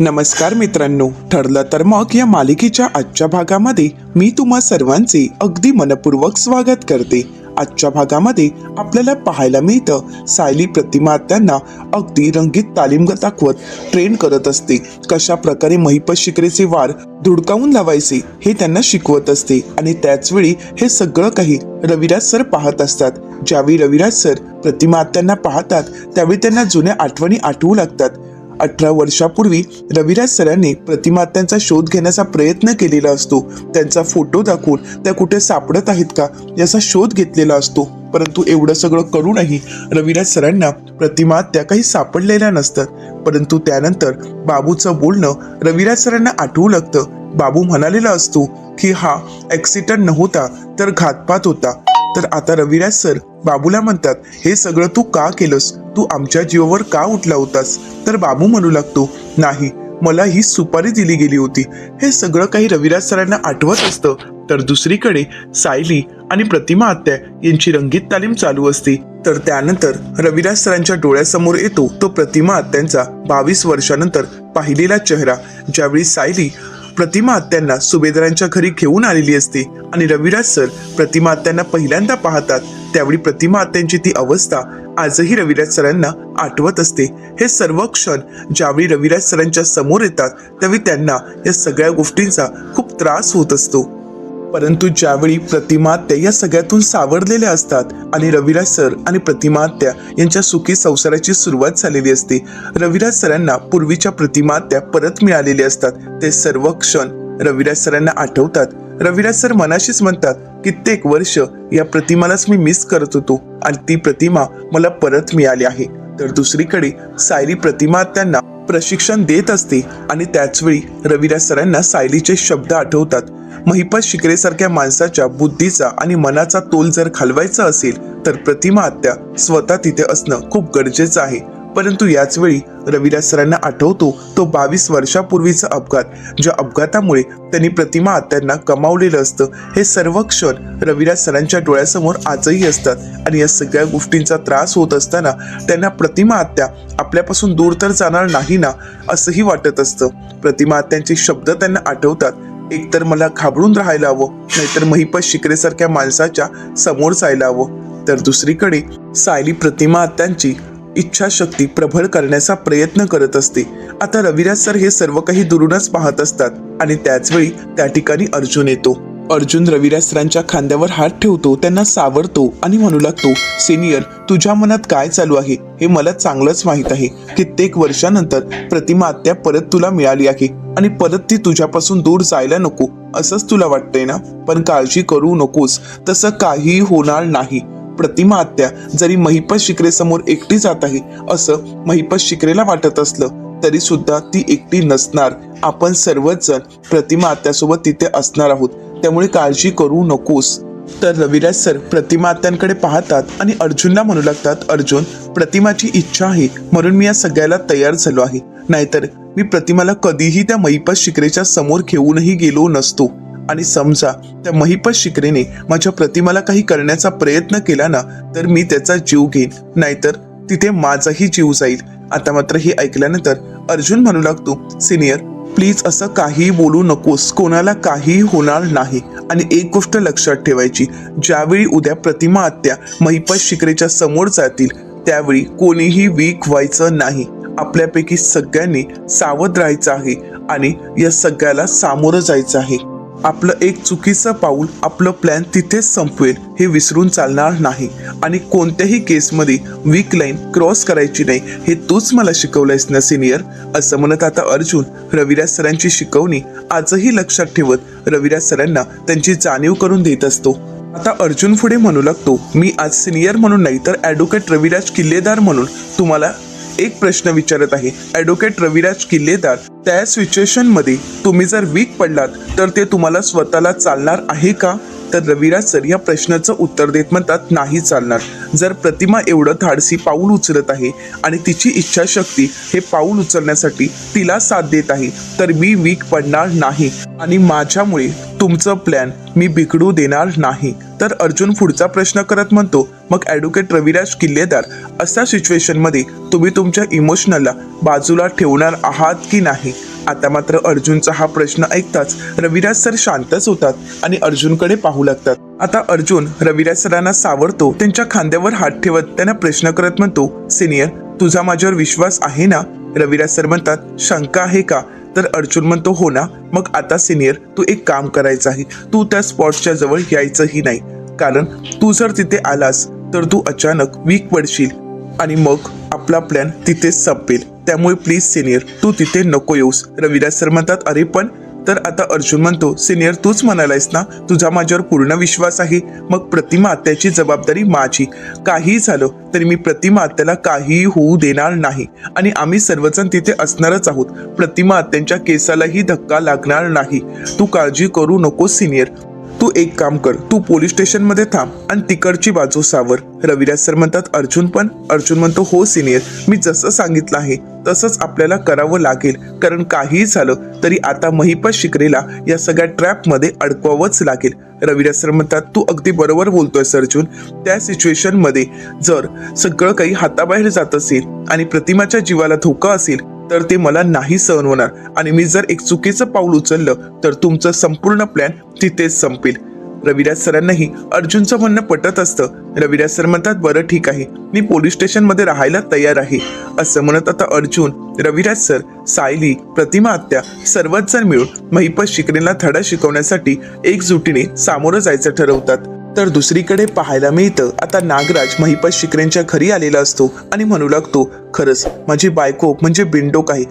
नमस्कार मित्रांनो ठरलं तर मग या मालिकेच्या आजच्या भागामध्ये मी तुम्हा सर्वांचे अगदी मनपूर्वक स्वागत करते. आजच्या भागामध्ये आपल्याला पाहायला मिळतं सायली प्रतिमा त्यांना अगदी रंगीत तालीम दाखवत ट्रेन करत असते. कशा प्रकारे महिपत शिकरेचे वार धुडकावून लावायचे हे त्यांना शिकवत असते. आणि त्याचवेळी हे सगळं काही रविराज सर पाहत असतात. ज्यावेळी रविराज सर प्रतिमा त्यांना पाहतात त्यावेळी त्यांना जुन्या आठवणी आठवू लागतात. अठरा वर्षापूर्वी रविराज सरांनी प्रतिमात्यांचा शोध घेण्याचा प्रयत्न केलेला असतो. त्यांचा फोटो दाखवून त्या कुठे सापडत आहेत का याचा शोध घेतलेला असतो. परंतु एवढं सगळं करूनही रविराज सरांना प्रतिमा त्या काही सापडलेल्या नसतात परंतु त्यानंतर बाबूचं बोलणं रविराज सरांना आठवू लागतं. बाबू म्हणालेला असतो की हा ॲक्सिडंट नव्हता तर घातपात होता. तर आता रविराज सर बाबूला म्हणतात हे सगळं तू का केलंस? तू आमच्या जीवावर का उठला होतास? तर बाबू म्हणू लागतो नाही मला ही सुपारी दिली गेली होती. हे सगळं काही रविराज सरांना आठवत असतं. तर दुसरीकडे सायली आणि प्रतिमा आत्या यांची रंगीत तालीम चालू असते. तर त्यानंतर रविराज सरांच्या डोळ्यासमोर येतो तो प्रतिमा आत्यांचा बावीस वर्षानंतर पाहिलेला चेहरा. ज्यावेळी सायली प्रतिमा आत्यांना सुभेदारांच्या घरी घेऊन आलेली असते. आणि रविराज सर प्रतिमा आत्यांना पहिल्यांदा पाहतात. त्यावेळी प्रतिमा आत्यांची ती अवस्था आजही रविराज सरांना आठवत असते. हे सर्व क्षण ज्यावेळी रविराज सरांच्या समोर येतात त्यावेळी त्यांना या सगळ्या गोष्टींचा खूप त्रास होत असतो. परंतु ज्यावेळी प्रतिमा आत्या या सगळ्यातून सावरलेल्या असतात आणि रविराज सर आणि प्रतिमात्या यांच्या सुखी संसाराची सुरुवात झालेली असते रविराज सरांना पूर्वीच्या प्रतिमात्या परत मिळालेले असतात. ते सर्व क्षण रविराज सरांना आठवतात. रविराज सर मनाशीच म्हणतात कित्येक वर्ष या प्रतिमालाच मी मिस करत होतो आणि ती प्रतिमा मला परत मिळाली आहे. तर दुसरीकडे सायली प्रतिमा त्यांना प्रशिक्षण देत असते आणि त्याचवेळी रविराज सरांना सायलीचे शब्द आठवतात. महिपत शिकरेसारख्या माणसाच्या बुद्धीचा आणि मनाचा तोल जर खालवायचा असेल तर प्रतिमा आत्या स्वतः तिथे असणं खूप गरजेचं आहे. परंतु याच वेळी रविराज सरांना आठवतो तो बावीस वर्षापूर्वीचा अपघात ज्या अपघातामुळे त्यांनी प्रतिमा आत्यांना कमावलेलं असतं. हे सर्व क्षण रविराज सरांच्या डोळ्यासमोर आजही असतात आणि या सगळ्या गोष्टींचा त्रास होत असताना त्यांना प्रतिमा आत्या आपल्यापासून दूर तर जाणार नाही ना असंही वाटत असतं. प्रतिमा आत्यांचे शब्द त्यांना आठवतात. एकतर मला घाबरून राहायला हवं नाहीतर महिपत शिकरेसारख्या माणसाच्या समोर जायला हवं. तर दुसरीकडे सायली प्रतिमा आत्यांची इच्छाशक्ती प्रबळ करण्याचा प्रयत्न करत असते. आता रविराज सर हे सर्व काही दुरूनच पाहत असतात आणि त्याचवेळी त्या ठिकाणी अर्जुन येतो. अर्जुन रविरासरांच्या खांद्यावर हात ठेवतो त्यांना सावरतो आणि म्हणू लागतो सिनियर तुझ्या मनात काय चालू आहे? हे मला चांगलंच माहीत आहे. कित्येक वर्षानंतर प्रतिमा आत्या परत तुला मिळाली आहे आणि परत ती तुझ्यापासून दूर जायला नको. असंच तुला वाटतंय ना? पण काळजी करू नकोस. तसं काही होणार नाही. प्रतिमा आत्या जरी महिपत शिकरेसमोर एकटी जात आहे असं महिपत शिकरेला वाटत असलं तरी सुद्धा ती एकटी नसणार. आपण सर्वच जण प्रतिमा आत्यासोबत तिथे असणार आहोत. त्यामुळे काळजी करू नकोस. तर रविराज सर प्रतिमात्यांकडे पाहतात आणि अर्जुनला म्हणू लागतात अर्जुन प्रतिमाची इच्छा आहे म्हणून मी या सगळ्याला तयार झालो आहे. नाहीतर मी प्रतिमाला कधीही त्या महिपत शिकरेच्या समोर घेऊनही गेलो नसतो. आणि समजा त्या महिपत शिकरेने माझ्या प्रतिमाला काही करण्याचा प्रयत्न केला ना तर मी त्याचा जीव घेईन. नाहीतर तिथे माझाही जीव जाईल. आता मात्र हे ऐकल्यानंतर अर्जुन म्हणू लागतो सिनियर प्लीज असं काही बोलू नकोस. कोणाला काही होणार नाही. आणि एक गोष्ट लक्षात ठेवायची. ज्यावेळी उद्या प्रतिमा आत्या महिपत शिकरेच्या समोर जातील त्यावेळी कोणीही वीक व्हायचं नाही. आपल्यापैकी सगळ्यांनी सावध राहायचं आहे आणि या सगळ्याला सामोरं जायचं आहे. आपलं एक चुकीचं पाऊल आपलं प्लॅन तिथेच संपवेल हे विसरून चालणार नाही. आणि कोणत्याही केसमध्ये वीक लाईन क्रॉस करायची नाही हे तूच मला शिकवलंयस ना सिनियर असं म्हणत आता अर्जुन रविराज सरांची शिकवणी आजही लक्षात ठेवत रविराज सरांना त्यांची जाणीव करून देत असतो. आता अर्जुन पुढे म्हणू लागतो मी आज सिनियर म्हणून नाही तर ॲडव्होकेट रविराज किल्लेदार म्हणून तुम्हाला एक प्रश्न विचारत आहे. ॲडव्होकेट रविराज किल्लेदार त्या सिच्युएशनमध्ये तुम्ही जर वीक पडलात तर ते तुम्हाला स्वतःला चालणार आहे का? तर रविराज सर या प्रश्नाचं उत्तर देत म्हणतात नाही चालणार. जर प्रतिमा एवढं धाडसी पाऊल उचलत आहे आणि तिची इच्छाशक्ती हे पाऊल उचलण्यासाठी तिला साथ देत आहे तर मी वीक पडणार नाही. आणि माझ्यामुळे तुमचं प्लॅन मी बिघडू देणार नाही. तर अर्जुन पुढचा प्रश्न करत म्हणतो मग ॲडव्होकेट रविराज किल्लेदार अशा सिच्युएशनमध्ये तुम्ही तुमच्या इमोशनलला बाजूला ठेवणार आहात की नाही? आता मात्र अर्जुनचा हा प्रश्न ऐकताच रविराज सर शांतच होतात आणि अर्जुनकडे पाहू लागतात. आता अर्जुन रविराज सरांना सावरतो त्यांच्या खांद्यावर हात ठेवत त्यांना प्रश्न करत म्हणतो सिनियर तुझा माझ्यावर विश्वास आहे ना? रविराज सर म्हणतात शंका आहे का? तर अर्जुन म्हणतो हो ना मग आता सिनियर तू एक काम करायचं आहे. तू त्या स्पॉट्सच्या जवळ यायचंही नाही. कारण तू जर तिथे आलास तर तू अचानक वीक पडशील आणि मग आपला प्लॅन तिथेच संपेल. त्यामुळे प्लीज सिनियर तू तिथे नको येऊस. रविराज सर म्हणतात अरे पण तर आता अर्जुन म्हणतो सिनियर तूच म्हणालायस ना? तुझा माझ्यावर पूर्ण विश्वास आहे. मग प्रतिमा आत्याची जबाबदारी माझी. काही झालं तरी मी प्रतिमा आत्याला काहीही होऊ देणार नाही. आणि आम्ही सर्वजण तिथे असणारच आहोत. प्रतिमा आत्यांच्या केसालाही धक्का लागणार नाही. तू काळजी करू नको सिनियर. तू एक काम कर तू पोलीस स्टेशनमध्ये थांब आणि तिकडची बाजू सावर. रविराज सर म्हणतात अर्जुन पण अर्जुन म्हणतो हो सिनियर मी जसं सांगितलं आहे तसंच आपल्याला करावं लागेल. कारण काहीही झालं तरी आता महिपत शिकरेला या सगळ्या ट्रॅपमध्ये अडकवावंच लागेल. रविराज सर म्हणतात तू अगदी बरोबर बोलतोय अर्जुन. त्या सिच्युएशनमध्ये जर सगळं काही हाताबाहेर जात असेल आणि प्रतिमाच्या जीवाला धोका असेल तर ते मला नाही सहन होणार. आणि मी जर एक चुकीचं पाऊल उचललं तर तुमचं संपूर्ण प्लॅन तिथेच संपेल. रविराज सरांनाही अर्जुनचं म्हणणं पटत असतं. रविराज सर म्हणतात बरं ठीक आहे. मी पोलीस स्टेशनमध्ये राहायला तयार आहे. असं म्हणत आता अर्जुन रविराज सर सायली प्रतिमा आत्या सर्वच जण मिळून महिपत शिकरेला धडा शिकवण्यासाठी एकजुटीने सामोरं जायचं ठरवतात. तर दुसरीकडे पाहायला मिळतं आता नागराज महिपत शिकरेंच्या घरी आलेला असतो आणि म्हणू लागतो खरंच माझी बायको म्हणजे बिंडोक आहे.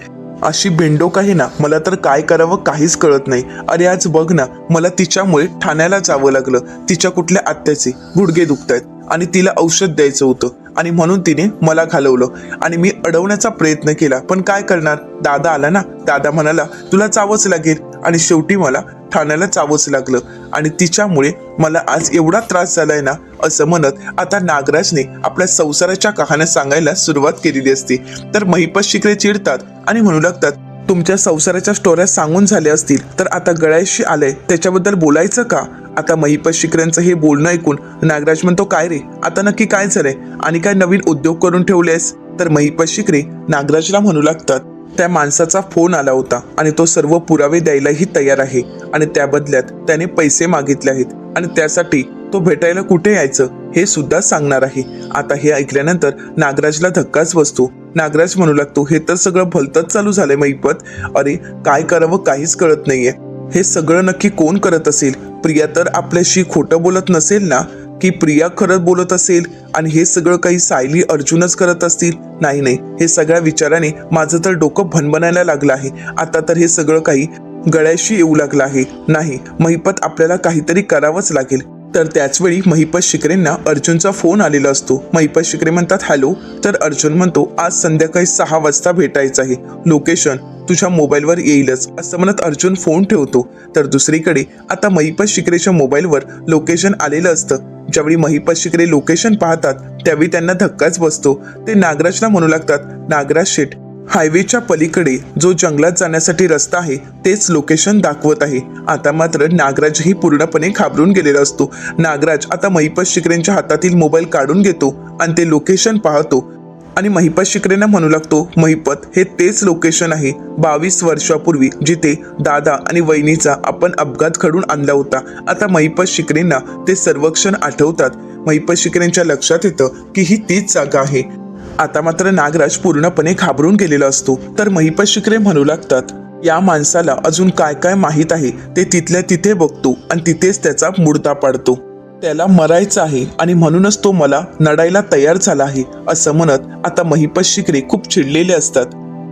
अशी बेंडोक आहे ना मला तर काय करावं काहीच कळत नाही. अरे आज बघ ना मला तिच्यामुळे ठाण्याला जावं लागलं. तिच्या कुठल्या आत्याचे गुडघे दुखतायत आणि तिला औषध द्यायचं होतं आणि म्हणून तिने मला घालवलं. आणि मी अडवण्याचा प्रयत्न केला पण काय करणार? दादा आला ना दादा म्हणाला तुला जावंच लागेल. आणि शेवटी मला ठाण्याला जावंच लागलं. आणि तिच्यामुळे मला आज एवढा त्रास झालाय ना असं म्हणत आता नागराजने आपल्या संसाराच्या कहाण्या सांगायला सुरुवात केलेली असते. तर महिपत शिकरे चिडतात आणि म्हणू लागतात तुमच्या संसाराच्या स्टोऱ्या सांगून झाल्या असतील तर आता गळ्याशी आलंय. त्याच्याबद्दल बोलायचं का? आता महिपत शिकऱ्यांचं हे बोलणं ऐकून नागराज म्हणतो काय रे? आता नक्की काय झालंय? आणि काय नवीन उद्योग करून ठेवलेस? तर महिपत शिकरे नागराजला म्हणू लागतात त्या माणसाचा फोन आला होता आणि तो सर्व पुरावे द्यायलाही तयार आहे. आणि त्या बदल्यात त्याने पैसे मागितले आहेत. आणि त्यासाठी तो भेटायला कुठे यायचं हे सुद्धा सांगणार आहे. आता हे ऐकल्यानंतर नागराजला धक्काच बसतो. नागराज म्हणू लागतो हे तर सगळं भलतच चालू झालंय मैपत. अरे काय करावं काहीच कळत नाहीये. हे सगळं नक्की कोण करत असेल? प्रिया तर आपल्याशी खोटं बोलत नसेल ना? की प्रिया खरंच बोलत असेल आणि हे सगळं काही सायली अर्जुनच करत असतील? नाही नाही. हे सगळ्या विचाराने माझं तर डोकं भनभनायला लागलं आहे. आता तर हे सगळं काही गळ्याशी येऊ लागलं आहे. नाही महिपत आपल्याला काहीतरी करावंच लागेल. तर त्याचवेळी महिपत शिकरेंना अर्जुनचा फोन आलेला असतो. महिपत शिकरे म्हणतात हॅलो. तर अर्जुन म्हणतो आज संध्याकाळी सहा वाजता भेटायचं आहे. लोकेशन तुझ्या मोबाईलवर येईलच असं म्हणत अर्जुन फोन ठेवतो. तर दुसरीकडे आता महिपत शिकरेच्या मोबाईलवर लोकेशन आलेलं असतं. ज्यावेळी महिपत शिकरे लोकेशन पाहतात त्यावेळी त्यांना धक्काच बसतो. ते नागराजला म्हणू लागतात नागराज शेठ हायवेच्या पलीकडे जो जंगलात जाण्यासाठी रस्ता आहे तेच लोकेशन दाखवत आहे. आता मात्र नागराजही पूर्णपणे घाबरून गेलेला असतो. नागराज आता महिपत शिकरेंच्या हातातील मोबाईल काढून घेतो आणि ते लोकेशन पाहतो. आणि महिपत शिकरेंना म्हणू लागतो महिपत हे तेच लोकेशन आहे. बावीस वर्षापूर्वी जिथे दादा आणि वहिनीचा आपण अपघात घडून आणला होता आता महिपत शिकरेंना ते सर्वक्षण आठवतात. महिपत शिकरेंच्या लक्षात येतं की ही तीच जागा आहे. आता मात्र नागराज पूर्णपणे घाबरून गेलेला असतो. तर महिपत शिकरे म्हणू लागतात या माणसाला अजून काय काय माहीत आहे ते तिथल्या तिथे बघतो आणि तिथेच त्याचा मुडता पाडतो. त्याला मरायचं आहे आणि म्हणूनच तो मला नडायला तयार झाला आहे असं म्हणत आता महिपत शिकरे खूप चिडलेले असतात.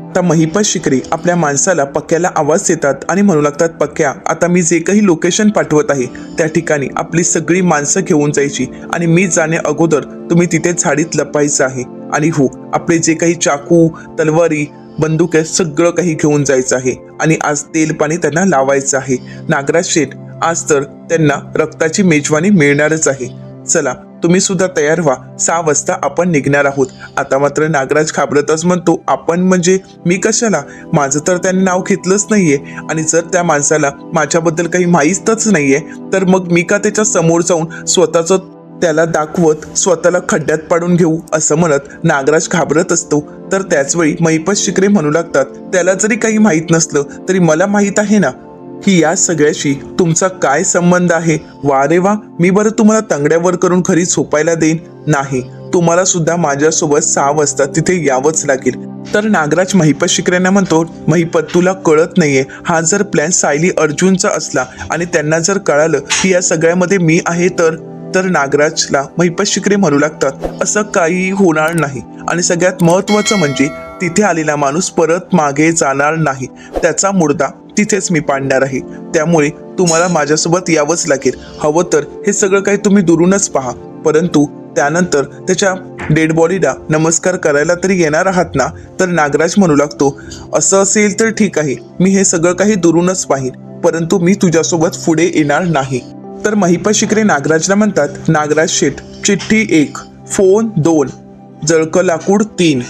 आता महिपत शिकरे आपल्या माणसाला पक्क्याला आवाज देतात आणि म्हणू लागतात पक्क्या आता मी जे काही लोकेशन पाठवत आहे त्या ठिकाणी आपली सगळी माणसं घेऊन जायची आणि मी जाण्या अगोदर तुम्ही तिथे झाडीत लपायचं आहे. आणि हो आपले जे काही चाकू तलवारी बंदूक आहे सगळं काही घेऊन जायचं आहे आणि आज तेल पाणी त्यांना लावायचं आहे. नागराज शेठ आज तर त्यांना रक्ताची मेजवानी मिळणारच आहे. चला तुम्ही सुद्धा तयार व्हा. सहा वाजता आपण निघणार आहोत. आता मात्र नागराज घाबरतच म्हणतो आपण म्हणजे मी कशाला? माझं तर त्याने नाव घेतलंच नाहीये. आणि जर त्या माणसाला माझ्याबद्दल काही माहीतच नाहीये तर मग मी का त्याच्यासमोर जाऊन स्वतःचं त्याला दाखवत स्वतःला खड्ड्यात पाडून घेऊ असं म्हणत नागराज घाबरत असतो. तर त्याचवेळी महिपत शिकरे म्हणू लागतात त्याला जरी काही माहीत नसलं तरी मला माहीत आहे ना? की या सगळ्याशी तुमचा काय संबंध आहे? वा रे वा मी बरं तुम्हाला तंगड्यावर करून खरी झोपायला देईन? नाही तुम्हाला सुद्धा माझ्यासोबत सहा वाजता तिथे यावंच लागेल. तर नागराज महिपत शिकऱ्यांना म्हणतो महिपत तुला कळत नाहीये. हा जर प्लॅन सायली अर्जुनचा असला आणि त्यांना जर कळालं की या सगळ्यामध्ये मी आहे तर? तर नागराजला महिपत शिकरे म्हणू लागतात. असं काही होणार नाही. आणि सगळ्यात महत्वाचं म्हणजे तिथे आलेला माणूस परत मागे जाणार नाही. त्याचा मुर्दा तिथेच मी पाडणार आहे. त्यामुळे तुम्हाला माझ्यासोबत यावंच लागेल. हवं तर हे सगळं काही तुम्ही दुरूनच पहा. परंतु त्यानंतर त्याच्या डेड बॉडीला नमस्कार करायला तरी येणार आहात ना? तर नागराज म्हणू लागतो असं असेल तर ठीक आहे. मी हे सगळं काही दुरूनच पाहीन. परंतु मी तुझ्यासोबत पुढे येणार नाही. तर महिपा शिकरे नागराजला म्हणतात नागराज शेठ चिठ्ठी एक फोन दोन जळकं लाकूड तीन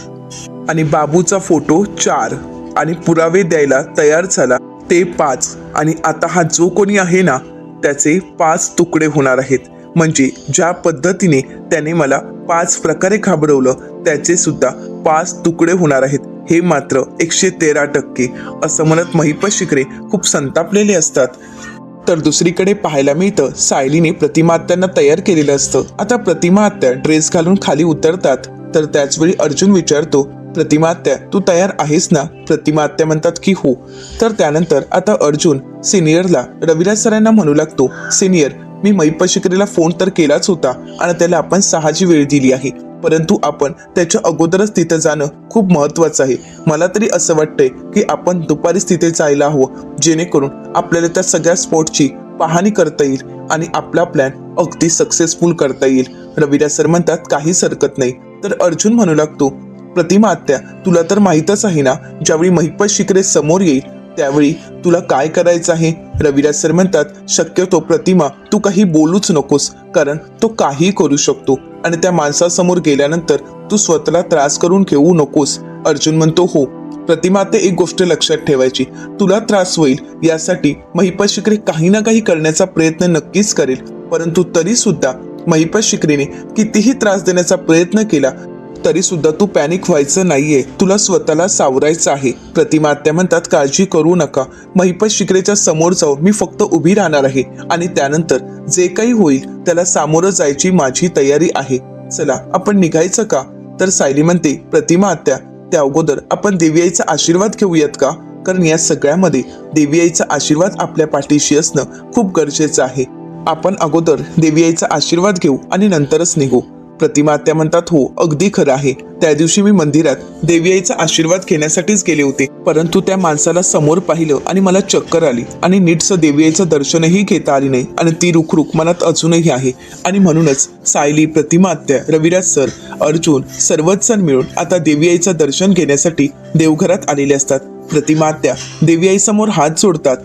आणि बाबूचा फोटो चार आणि पुरावे द्यायला तयार झाला ते पाच आणि आता हा जो कोणी आहे ना त्याचे पाच तुकडे होणार आहेत. म्हणजे ज्या पद्धतीने त्याने मला पाच प्रकारे घाबरवलं त्याचे सुद्धा पाच तुकडे होणार आहेत. हे मात्र एकशे तेरा टक्के असं म्हणत महिपत शिकरे खूप संतापलेले असतात. तर दुसरीकडे पाहायला मिळतं सायलीने प्रतिमा आत्यांना तयार केलेलं असतं. आता प्रतिमा आत्या ड्रेस घालून खाली उतरतात. तर त्याचवेळी अर्जुन विचारतो प्रतिमा आत्या तू तयार आहेस ना? प्रतिमा आत्या म्हणतात की हो. तर त्यानंतर आता अर्जुन सिनियरला रविराज सरांना म्हणू लागतो सिनियर मी महिपत फोन तर केलाच होता आणि त्याला आपण सहाची वेळ दिली आहे. परंतु आपण त्याच्या अगोदरच तिथं जाणं खूप महत्वाचं आहे. मला तरी असं वाटतंय की आपण दुपारीच तिथे जायला हवं जेणेकरून आपल्याला त्या सगळ्या स्पॉटची पाहणी करता येईल आणि आपला प्लॅन अगदी सक्सेसफुल करता येईल. रविराज सर म्हणतात काहीच हरकत नाही. तर अर्जुन म्हणू लागतो प्रतिमा आत्या तुला तर माहीतच आहे ना ज्यावेळी महिपत शिकरे समोर येईल त्यावेळी तुला काय करायचं आहे? रविराज सर म्हणतात शक्यतो प्रतिमा तू काही बोलूच नकोस कारण तो काही करू शकतो. आणि त्या माणसासमोर गेल्यानंतर तू स्वतःला त्रास करून घेऊ नकोस. अर्जुन म्हणतो हो प्रतिमा ते एक गोष्ट लक्षात ठेवायची. तुला त्रास होईल यासाठी महिपा शिकरे काही ना काही करण्याचा प्रयत्न नक्कीच करेल. परंतु तरी सुद्धा महिपा शिकरेने कितीही त्रास देण्याचा प्रयत्न केला तरी सुद्धा तू पॅनिक व्हायचं नाहीये. तुला स्वतःला सावरायचं आहे. प्रतिमा आत्या म्हणतात काळजी करू नका. महिपत शिकरेच्या समोर जाऊन मी फक्त उभी राहणार आहे. आणि त्यानंतर जे काही होईल त्याला सामोरं जायची माझी तयारी आहे. चला आपण निघायचं का? तर सायली म्हणते प्रतिमा आत्या त्या अगोदर आपण देवीआईचा आशीर्वाद घेऊयात का? कारण या सगळ्यामध्ये देवीआईचा आशीर्वाद आपल्या पाठीशी असणं खूप गरजेचं आहे. आपण अगोदर देवीआईचा आशीर्वाद घेऊ आणि नंतरच निघू. प्रतिमा त्या म्हणतात हो अगदी खरं आहे. त्या दिवशी मी मंदिरात देवी आईचा आशीर्वाद घेण्यासाठीच गेले होते. परंतु त्या माणसाला समोर पाहिलं आणि मला चक्कर आली. आणि नीटचं देवीआईचं दर्शनही घेता आली नाही. आणि ती रुखरुख मनात अजूनही आहे. आणि म्हणूनच सायली प्रतिमा आत्या रविराज सर अर्जुन सर्वच जण मिळून आता देवी आईचं दर्शन घेण्यासाठी देवघरात आलेले असतात. प्रतिमा आत्या देवीआई समोर हात जोडतात.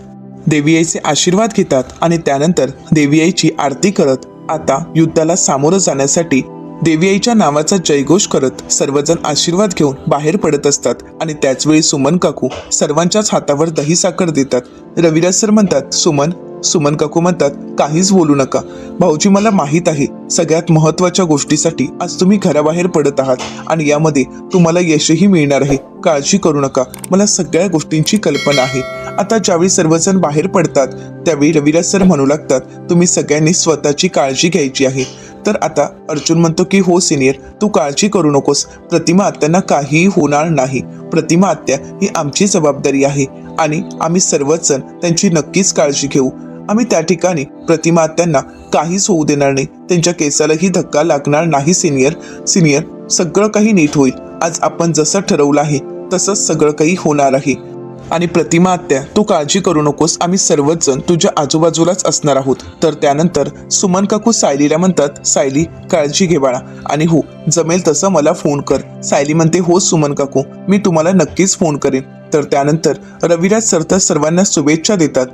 देवीआईचे आशीर्वाद घेतात आणि त्यानंतर देवीआईची आरती करत आता युद्धाला सामोरं जाण्यासाठी देवीआईच्या नावाचा जयघोष करत सर्वजण आशीर्वाद घेऊन बाहेर पडत असतात आणि त्याचवेळी सुमन काकू सर्वांच्याच हातावर दही साखर देतात. रविराज सर म्हणतात सुमन सुमन काकू म्हणतात काहीच बोलू नका. भाऊजी मला माहीत आहे सगळ्यात महत्त्वाच्या गोष्टीसाठी आज तुम्ही घराबाहेर पडत आहात आणि यामध्ये तुम्हाला यशही मिळणार आहे. काळजी करू नका. मला सगळ्या गोष्टींची कल्पना आहे. आता ज्यावेळी सर्वजण बाहेर पडतात त्यावेळी रविराज सर म्हणू लागतात तुम्ही सगळ्यांनी स्वतःची काळजी घ्यायची आहे. तर आता अर्जुन म्हणतो की हो सिनियर तू काळजी करू नकोस. प्रतिमा आत्यांना काहीही होणार नाही. प्रतिमा आत्या ही आमची जबाबदारी आहे आणि आम्ही सर्वच जण त्यांची नक्कीच काळजी घेऊ. आम्ही त्या ठिकाणी प्रतिमा आत्यांना काहीच होऊ देणार नाही. त्यांच्या केसालाही धक्का लागणार नाही सिनियर सिनियर सगळं काही नीट होईल. आज आपण जसं ठरवलं आहे तसंच सगळं काही होणार आहे. आणि प्रतिमा आत्या तू काळजी करू नकोस. आम्ही सर्वच जण तुझ्या आजूबाजूलाच असणार आहोत. तर त्यानंतर सुमन काकू सायलीला म्हणतात सायली काळजी घे बाळा. आणि हो जमेल तसं मला फोन कर. सायली म्हणते हो सुमन काकू मी तुम्हाला नक्कीच फोन करेन. तर त्यानंतर रविराज सर तर सर्वांना शुभेच्छा देतात.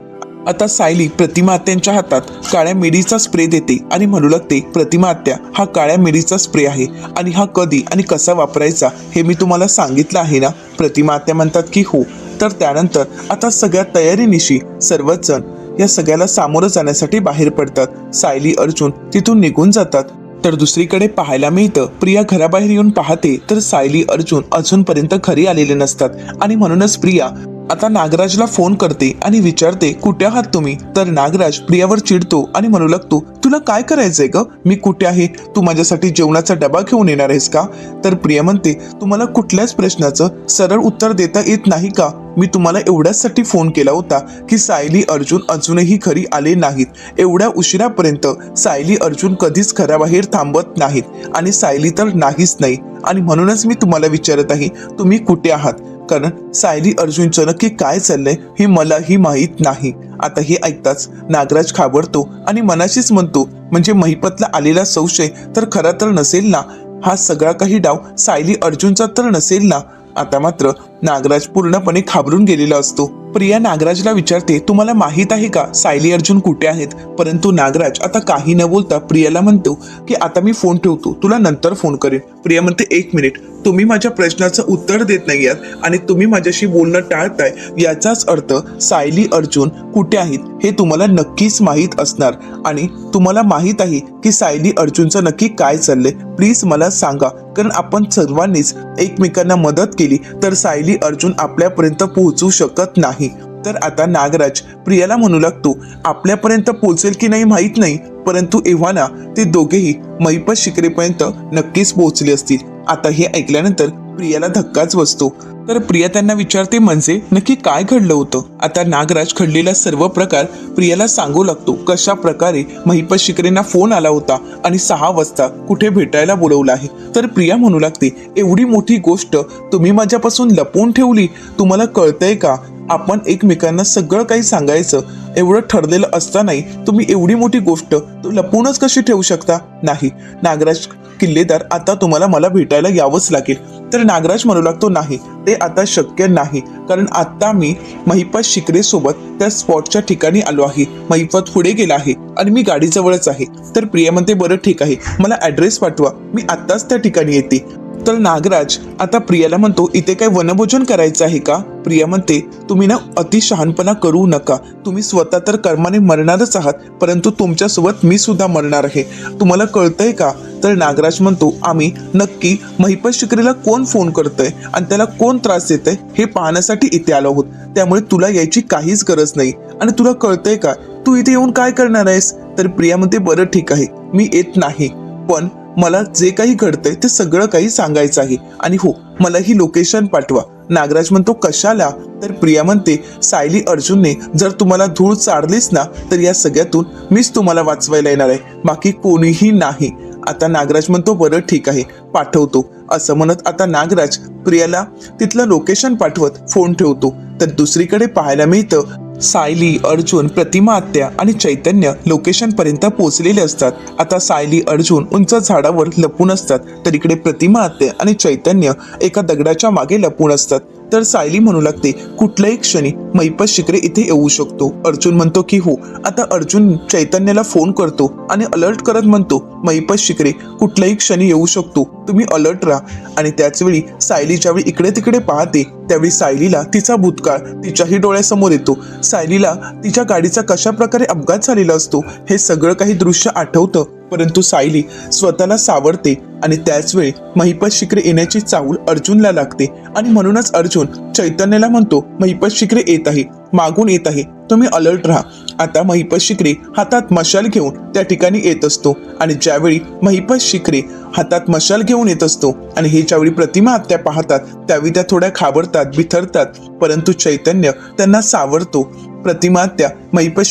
आता सायली प्रतिमा आत्यांच्या हातात काळ्या मिडीचा स्प्रे देते आणि म्हणू लागते प्रतिमा आत्या हा काळ्या मिडीचा स्प्रे आहे आणि हा कधी आणि कसा वापरायचा हे मी तुम्हाला सांगितलं आहे ना? प्रतिमा आत्या म्हणतात की हो तर त्यानंतर आता सगळ्या तयारीनिशी सर्वच जण या सगळ्याला सामोरं जाण्यासाठी बाहेर पडतात. सायली अर्जुन तिथून निघून जातात. तर दुसरीकडे पाहायला मिळतं प्रिया घराबाहेर येऊन पाहते तर सायली अर्जुन अजूनपर्यंत घरी आलेले नसतात आणि म्हणूनच प्रिया आता नागराजला फोन करते आणि विचारते कुठे आहात तुम्ही? तर नागराज प्रियावर चिडतो आणि म्हणू लागतो तुला काय करायचंय ग? मी कुठे आहे? तू माझ्यासाठी जेवणाचा डबा घेऊन येणार आहेस का? तर प्रिया म्हणते तुम्हाला कुठल्याच प्रश्नाचं सरळ उत्तर देता येत नाही का? मी तुम्हाला एवढ्याचसाठी फोन केला होता की सायली अर्जुन अजूनही घरी आले नाहीत. एवढ्या उशिरापर्यंत सायली अर्जुन कधीच घराबाहेर थांबत नाहीत आणि सायली तर नाहीच नाही. आणि म्हणूनच मी तुम्हाला विचारत आहे तुम्ही कुठे आहात? कारण सायली अर्जुनचं नक्की काय चाललंय हे मलाही माहीत नाही. आता हे ऐकताच नागराज खाबडतो आणि मनाशीच म्हणतो म्हणजे महिपतला आलेला संशय तर खरा तर नसेल ना? हा सगळा काही डाव सायली अर्जुनचा तर नसेल ना? आता मात्र नागराज पूर्णपणे घाबरून गेलेला असतो. प्रिया नागराजला विचारते तुम्हाला माहीत आहे का सायली अर्जुन कुठे आहेत? परंतु नागराज आता काही न बोलता प्रियाला म्हणतो की आता मी फोन ठेवतो तुला नंतर फोन करेन. प्रिया म्हणते एक मिनिट तुम्ही माझ्या प्रश्नाचं उत्तर देत नाही आहात आणि तुम्ही माझ्याशी बोलणं टाळताय याचाच अर्थ सायली अर्जुन कुठे आहेत हे तुम्हाला नक्कीच माहीत असणार आणि तुम्हाला माहीत आहे की सायली अर्जुनचं नक्की काय चाललंय. प्लीज मला सांगा कारण आपण सर्वांनीच एकमेकांना मदत केली तर सायली अर्जुन आपल्यापर्यंत पोहोचू शकत नाही. तर आता नागराज प्रियाला म्हणू लागतो आपल्यापर्यंत पोहोचेल की नाही माहीत नाही परंतु एव्हाना ते दोघेही महिपत शिकरेपर्यंत नक्कीच पोहोचले असतील. आता हे ऐकल्यानंतर प्रियाला धक्काच बसतो. तर प्रिया त्यांना विचारते म्हणजे नक्की काय घडलं होतं? आता नागराज घडलेला सर्व प्रकार प्रियाला सांगू लागतो. कशा प्रकारे महिपत शिकरेंना फोन आला होता आणि सहा वाजता कुठे भेटायला बोलवलं आहे? तर प्रिया म्हणू लागते एवढी मोठी गोष्ट तुम्ही माझ्यापासून लपवून ठेवली. तुम्हाला कळतंय का आपण एकमेकांना सगळं काही सांगायचं एवढं ठरलेलं असतानाही तुम्ही एवढी मोठी गोष्ट तू लपवूनच कशी ठेवू शकता? नाही. नागराज किल्लेदार आता तुम्हाला मला भेटायला यावंच लागेल. तर नागराज म्हणू लागतो नाही ते आता शक्य नाही. कारण आता मी महिपत शिकरे सोबत त्या स्पॉटच्या ठिकाणी आलो आहे. महिपत पुढे गेला आहे आणि मी गाडीजवळच आहे. तर प्रिया म्हणते बरं ठीक आहे. मला ऍड्रेस पाठवा. मी आत्ताच त्या ठिकाणी येते. तर नागराज आता प्रियाला म्हणतो इथे काय वनभोजन करायचं आहे का? प्रिया म्हणते तुम्ही ना अति शहाणपणा करू नका. तुम्ही स्वतः तर कर्माने मरणारच आहात परंतु तुमच्यासोबत मी सुद्धा मरणार आहे. तुम्हाला कळतंय का? तर नागराज म्हणतो आम्ही नक्की महिपत शिकरीला कोण फोन करतोय आणि त्याला कोण त्रास देतोय हे पाहण्यासाठी इथे आलो आहोत. त्यामुळे तुला यायची काहीच गरज नाही. आणि तुला कळतंय का? तू इथे येऊन काय करणार आहेस? तर प्रिया म्हणते बरं ठीक आहे. मी येत नाही. पण मला जे काही घडतंय ते सगळं काही सांगायचं आहे. आणि हो मला ही लोकेशन पाठवा. नागराज म्हणतो कशाला? तर प्रिया म्हणते सायली अर्जुनने जर तुम्हाला धूळ चाडलीच ना तर या सगळ्यातून मीच तुम्हाला वाचवायला येणार आहे. बाकी कोणीही नाही. आता नागराज म्हणतो बरं ठीक आहे. पाठवतो. असं म्हणत आता नागराज प्रियाला तिथलं लोकेशन पाठवत फोन ठेवतो. तर दुसरीकडे पाहायला मिळतं सायली अर्जुन प्रतिमा आत्या आणि चैतन्य लोकेशन पर्यंत पोहोचलेले असतात. आता सायली अर्जुन उंच झाडावर लपून असतात. तर इकडे प्रतिमा आत्या आणि चैतन्य एका दगडाच्या मागे लपून असतात. तर सायली म्हणू लागते कुठल्याही क्षणी मैपत शिकरे इथे येऊ शकतो. अर्जुन म्हणतो की हो आता अर्जुन चैतन्याला फोन करतो आणि अलर्ट करत म्हणतो मैपत शिकरे कुठल्याही क्षणी येऊ शकतो. तुम्ही अलर्ट राहा. आणि त्याच वेळी सायली ज्यावेळी इकडे तिकडे पाहते त्यावेळी सायलीला तिचा भूतकाळ तिच्याही डोळ्यासमोर येतो. सायलीला तिच्या गाडीचा कशा प्रकारे अपघात झालेला असतो हे सगळं काही दृश्य आठवतं. परंतु सायली स्वतःला सावरते आणि त्याच वेळी महिपत शिखरे येण्याची चाहूल अर्जुनला लागते. आणि म्हणूनच अर्जुन चैतन्याला म्हणतो महिपत शिखरे येत आहे मागून येत आहे तुम्ही अलर्ट राहा. आता महिपत शिखरे हातात मशाल घेऊन त्या ठिकाणी येत असतो आणि ज्यावेळी महिपत शिखरे हातात मशाल घेऊन येत असतो आणि हे ज्यावेळी प्रतिमा हत्या पाहतात त्यावेळी त्या थोड्या खाबरतात बिथरतात परंतु चैतन्य त्यांना सावरतो. प्रतिमा आत्या महिपत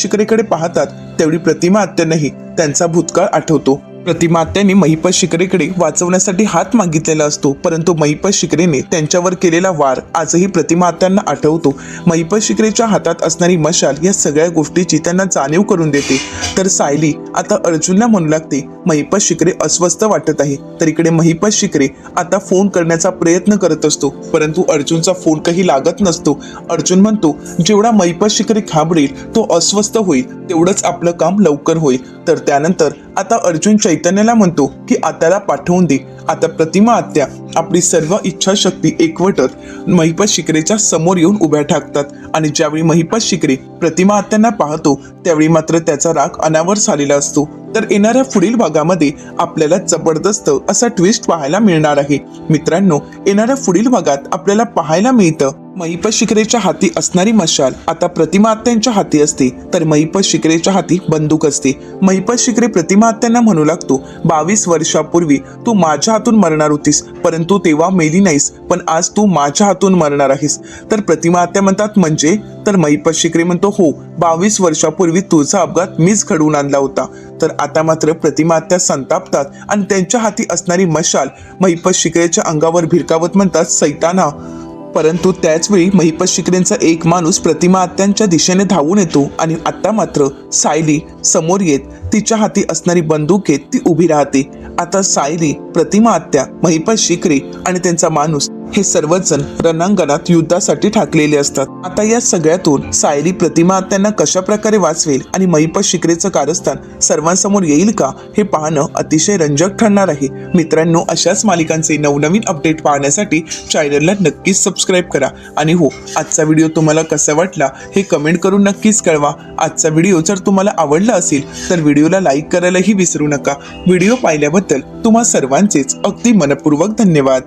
पाहतात तेवढी प्रतिमा आत्यांनाही त्यांचा भूतकाळ आठवतो. प्रतिमा त्यांनी महिपत शिकरेकडे वाचवण्यासाठी हात मागितलेला असतो. परंतु महिपत शिकरेने त्यांच्यावर केलेला वार आजही प्रतिमा आत्यांना आठवतो. महिपत शिकरेच्या हातात असणारी मशाल या सगळ्या गोष्टीची त्यांना जाणीव करून देते. तर सायली आता अर्जुनला म्हणू लागते महिपत शिकरे अस्वस्थ वाटत आहे. तर इकडे महिपत शिकरे आता फोन करण्याचा प्रयत्न करत असतो. परंतु अर्जुनचा फोन काही लागत नसतो. अर्जुन म्हणतो जेवढा महिपत शिकरे घाबरेल तो अस्वस्थ होईल. तेवढंच आपलं काम लवकर होईल. तर त्यानंतर आता अर्जुन चैतन्याला म्हणतो की आत्याला पाठवून दे. आता प्रतिमा आत्या आपली सर्व इच्छाशक्ती एकवटत महिपत शिकरेच्या समोर येऊन उभ्या ठाकतात. आणि ज्यावेळी महिपत शिकरे प्रतिमा आत्यांना पाहतो त्यावेळी मात्र त्याचा राग अनावर झालेला असतो. तर येणाऱ्या पुढील भागामध्ये आपल्याला जबरदस्त असा ट्विस्ट पाहायला मिळणार आहे. मित्रांनो येणाऱ्या पुढील भागात आपल्याला पाहायला मिळतं महिपत शिकरेच्या हाती असणारी मशाल. आता प्रतिमा आत्यांच्या हाती असते तर महिपत शिकरेच्या हाती बंदूक असते. महिपत शिकरे प्रतिमा आत्यांना म्हणू लागतो बावीस वर्षापूर्वी तू माझ्या हातून मरणार होतीस परंतु तेव्हा मेली नाहीस पण आज तू माझ्या हातून मरणार आहेस. तर प्रतिमा आत्या म्हणतात म्हणजे तर महिपत शिकरे म्हणतो हो बावीस वर्षापूर्वी तुझा अपघात मीच घडवून आणला होता. तर आता मात्र प्रतिमा त्या संतापतात आणि त्यांच्या हाती असणारी मशाल महिपत शिकरेच्या अंगावर भिरकावत म्हणतात सैताना. परंतु त्याचवेळी महिपत शिकरेंचा एक माणूस प्रतिमा आत्यांच्या दिशेने धावून येतो आणि आत्ता मात्र सायली समोर येत तिच्या हाती असणारी बंदूक घेत ती उभी राहते. आता सायली प्रतिमा आत्या महिपत शिकरे आणि त्यांचा माणूस हे सर्वच जण रणांगणात युद्धासाठी ठाकलेले असतात. आता या सगळ्यातून सायरी प्रतिमा त्यांना कशा प्रकारे वाचवेल आणि महिपत शिकरेचं कारस्थान सर्वांसमोर येईल का हे पाहणं अतिशय रंजक ठरणार आहे. मित्रांनो अशाच मालिकांचे नवनवीन अपडेट पाहण्यासाठी चॅनलला नक्कीच सबस्क्राईब करा. आणि हो आजचा व्हिडिओ तुम्हाला कसा वाटला हे कमेंट करून नक्कीच कळवा. आजचा व्हिडिओ जर तुम्हाला आवडला असेल तर व्हिडिओला लाईक करायलाही विसरू नका. व्हिडिओ पाहिल्याबद्दल तुम्हा सर्वांचेच अगदी मनपूर्वक धन्यवाद.